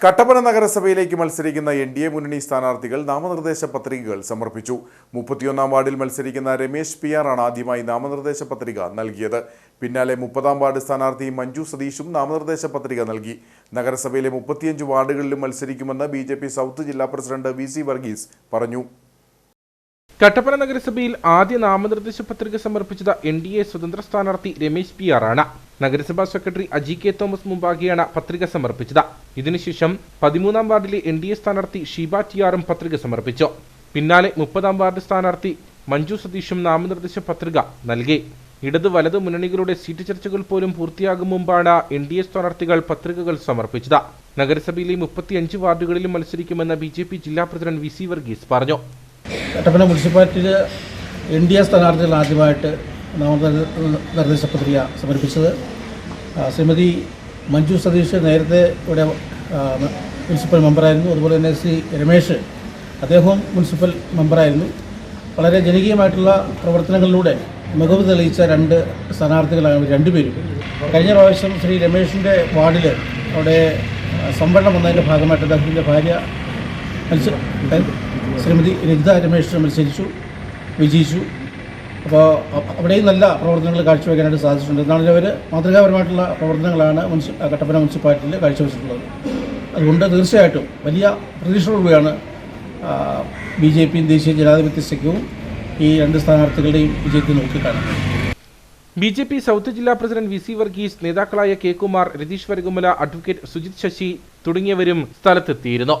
കട്ടപ്പന നഗരസഭയിലേക്ക് മത്സരിക്കുന്ന N D A മുന്നണി സ്ഥാനാർത്ഥികൾ നാമനിർദ്ദേശ പത്രികകൾ സമർപ്പിച്ചു. മുപ്പത്തിയൊന്നാം വാർഡിൽ മത്സരിക്കുന്ന രമേശ് പി ആർ ആണ് ആദ്യമായി നാമനിർദ്ദേശ പത്രിക നൽകിയത്. പിന്നാലെ മുപ്പതാം വാർഡ് സ്ഥാനാർത്ഥി മഞ്ജു സതീഷും നാമനിർദ്ദേശ പത്രിക നൽകി. നഗരസഭയിലെ മുപ്പത്തിയഞ്ച് വാർഡുകളിലും മത്സരിക്കുമെന്ന് ബി ജെ പി സൗത്ത് ജില്ലാ പ്രസിഡന്റ് വി സി വർഗീസ് പറഞ്ഞു. കട്ടപ്പന നഗരസഭയിൽ ആദ്യ നാമനിർദ്ദേശ പത്രിക സമർപ്പിച്ചത് എൻ ഡി എ സ്വതന്ത്ര സ്ഥാനാർത്ഥി രമേശ് പി ആർ ആണ്. നഗരസഭാ സെക്രട്ടറി അജി കെ തോമസ് മുമ്പാകെയാണ് പത്രിക സമർപ്പിച്ചത്. ഇതിനുശേഷം പതിമൂന്നാം വാർഡിലെ എൻ ഡി എ സ്ഥാനാർത്ഥി ഷീബ ടി ആറും പത്രിക സമർപ്പിച്ചു. പിന്നാലെ മുപ്പതാം വാർഡ് സ്ഥാനാർത്ഥി മഞ്ജു സതീഷും നാമനിർദ്ദേശ പത്രിക നൽകി. ഇടത് വലത് മുന്നണികളുടെ സീറ്റ് ചർച്ചകൾ പോലും പൂർത്തിയാകും മുമ്പാണ് എൻ ഡി എ സ്ഥാനാർത്ഥികൾ പത്രികകൾ സമർപ്പിച്ചത്. നഗരസഭയിലെ മുപ്പത്തിയഞ്ച് വാർഡുകളിലും മത്സരിക്കുമെന്ന് ബി ജെ പി ജില്ലാ പ്രസിഡന്റ് വി സി വർഗീസ് പറഞ്ഞു. കട്ടപ്പന മുനിസിപ്പാലിറ്റിയിൽ എൻ ഡി എ സ്ഥാനാർത്ഥികൾ ആദ്യമായിട്ട് നാമനിർദ്ദേശ പത്രിക സമർപ്പിച്ചത്. ശ്രീമതി മഞ്ജു സതീഷ് നേരത്തെ ഇവിടെ മുനിസിപ്പൽ മെമ്പറായിരുന്നു. അതുപോലെ തന്നെ ശ്രീ രമേശ് അദ്ദേഹവും മുനിസിപ്പൽ മെമ്പറായിരുന്നു. വളരെ ജനകീയമായിട്ടുള്ള പ്രവർത്തനങ്ങളിലൂടെ മികവ് തെളിയിച്ച രണ്ട് സ്ഥാനാർത്ഥികളാണ് രണ്ടുപേരും. കഴിഞ്ഞ പ്രാവശ്യം ശ്രീ രമേശിന്റെ വാർഡിൽ അവിടെ സംവരണം വന്നതിന്റെ ഭാഗമായിട്ട് അദ്ദേഹത്തിന്റെ ഭാര്യ മത്സ ശ്രീമതി രജിത രമേശ് മത്സരിച്ചു വിജയിച്ചു. അപ്പോൾ അവിടെയും നല്ല പ്രവർത്തനങ്ങൾ കാഴ്ചവെക്കാനായിട്ട് സാധിച്ചിട്ടുണ്ട്. എന്നാലും അവർ മാതൃകാപരമായിട്ടുള്ള പ്രവർത്തനങ്ങളാണ് മുനിസി കട്ടപ്പന മുനിസിപ്പാലിറ്റിയിൽ കാഴ്ചവെച്ചിട്ടുള്ളത്. അതുകൊണ്ട് തീർച്ചയായിട്ടും വലിയ പ്രതീക്ഷയോടുകൂടിയാണ് ബി ജെ പിയും ദേശീയ ജനാധിപത്യ സഖ്യവും ഈ രണ്ട് സ്ഥാനാർത്ഥികളുടെയും വിജയത്തെ നോക്കിക്കാണുന്നത്. ബി ജെ പി സൗത്ത് ജില്ലാ പ്രസിഡന്റ് വി സി വർഗീസ് നേതാക്കളായ കെ കുമാർ രതീഷ് വരകുമല അഡ്വക്കേറ്റ് സുജിത് ശശി തുടങ്ങിയവരും സ്ഥലത്തെത്തിയിരുന്നു.